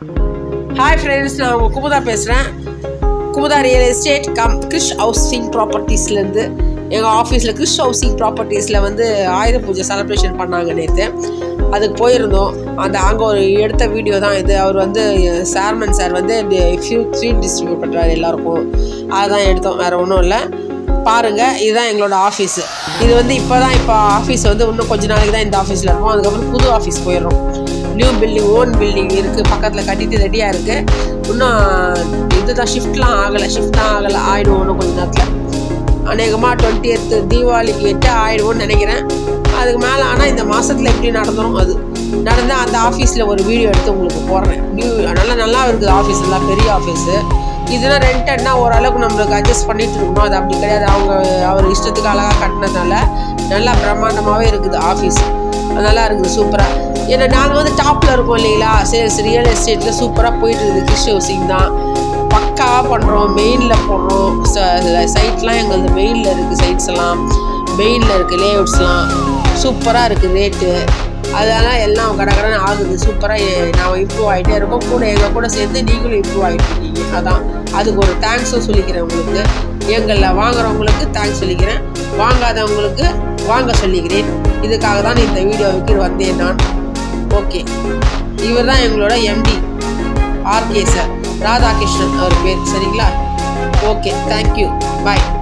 Hi friends நான் உங்கள் குமுதா பேசுகிறேன் Kumudha real estate cum Krish housing ப்ராப்பர்ட்டிஸ்லேருந்து எங்கள் ஆஃபீஸில் கிறிஷ் ஹவுசிங் ப்ராப்பர்ட்டிஸில் வந்து ஆயுத பூஜை செலிப்ரேஷன் பண்ணாங்க நேற்று அதுக்கு போயிருந்தோம். அந்த அங்கே ஒரு எடுத்த வீடியோ தான் இது. அவர் வந்து சேர்மன் சார் வந்து ஃபியூ ஸ்வீட் டிஸ்ட்ரிபியூட் பண்ணுறாரு எல்லாருக்கும். அதுதான் எடுத்தோம் வேறு ஒன்றும் இல்லை. பாருங்கள் இதுதான் எங்களோட ஆஃபீஸு இது வந்து இப்போ தான் இப்போ ஆஃபீஸ் வந்து இன்னும் கொஞ்ச நாளைக்கு தான் இந்த ஆஃபீஸில் இருக்கும். அதுக்கப்புறம் புது ஆஃபீஸ் போயிடுறோம். நியூ பில்டிங் ஓன் பில்டிங் இருக்குது பக்கத்தில் கட்டிட்டு ரெடியாக இருக்குது இன்னும் இதுதான் ஷிஃப்ட்லாம் ஆகலை. ஷிஃப்ட்லாம் ஆகலை. ஆயிடும் ஒன்று கொஞ்ச நேரத்தில். அநேகமாக டுவெண்ட்டி எத்து தீபாவளிக்கு எட்டு ஆயிடுவோன்னு நினைக்கிறேன். அதுக்கு மேலே ஆனால் இந்த மாதத்தில் எப்படி நடந்துடும் அது? நடந்தால் அந்த ஆஃபீஸில் ஒரு வீடியோ எடுத்து உங்களுக்கு போடுறேன். நியூ நல்லா நல்லா இருக்குது ஆஃபீஸ் எல்லாம் பெரிய ஆஃபீஸு இதெல்லாம் ரெண்டட்னா ஓரளவுக்கு நம்மளுக்கு அட்ஜஸ்ட் பண்ணிட்டு இருக்கணும். அது அப்படி கிடையாது. அவங்க அவர் இஷ்டத்துக்கு அழகாக கட்டினதுனால நல்லா பிரம்மாண்டமாகவே இருக்குது ஆஃபீஸ் நல்லா இருக்குது சூப்பராக ஏன்னா நாங்கள் வந்து டாப்பில் இருக்கோம் இல்லைங்களா? சேல்ஸ் ரியல் எஸ்டேட்டில் சூப்பராக போயிட்டு இருக்குது கிறிஸ்டி ஹவுசிங் தான். பக்காவாக பண்ணுறோம் மெயினில் போடுறோம். சைட்லாம் எங்களது மெயினில் இருக்குது சைட்ஸ் எல்லாம் மெயினில் இருக்குது லேஅவுட்ஸ்லாம் சூப்பராக இருக்குது ரேட்டு அதனால் எல்லாம் கடகடன்னு ஆகுது. சூப்பராக நாம் இம்ப்ரூவ் ஆகிட்டே இருக்கோம். கூட எங்கள் கூட சேர்ந்து நீங்களும் இம்ப்ரூவ் ஆகிட்டு இருக்கீங்க. அதான். அதுக்கு ஒரு தேங்க்ஸும் சொல்லிக்கிறேன் உங்களுக்கு. எங்களில் வாங்குறவங்களுக்கு தேங்க்ஸ் சொல்லிக்கிறேன். வாங்காதவங்களுக்கு வாங்க சொல்லிக்கிறேன். இதுக்காக தான் இந்த வீடியோவுக்கு வந்தேன் நான். ஓகே இவர் தான் எங்களோட எம்டி ஆர்கே சார் ராதாகிருஷ்ணன் அவர் பேர். சரிங்களா? Okay thank you bye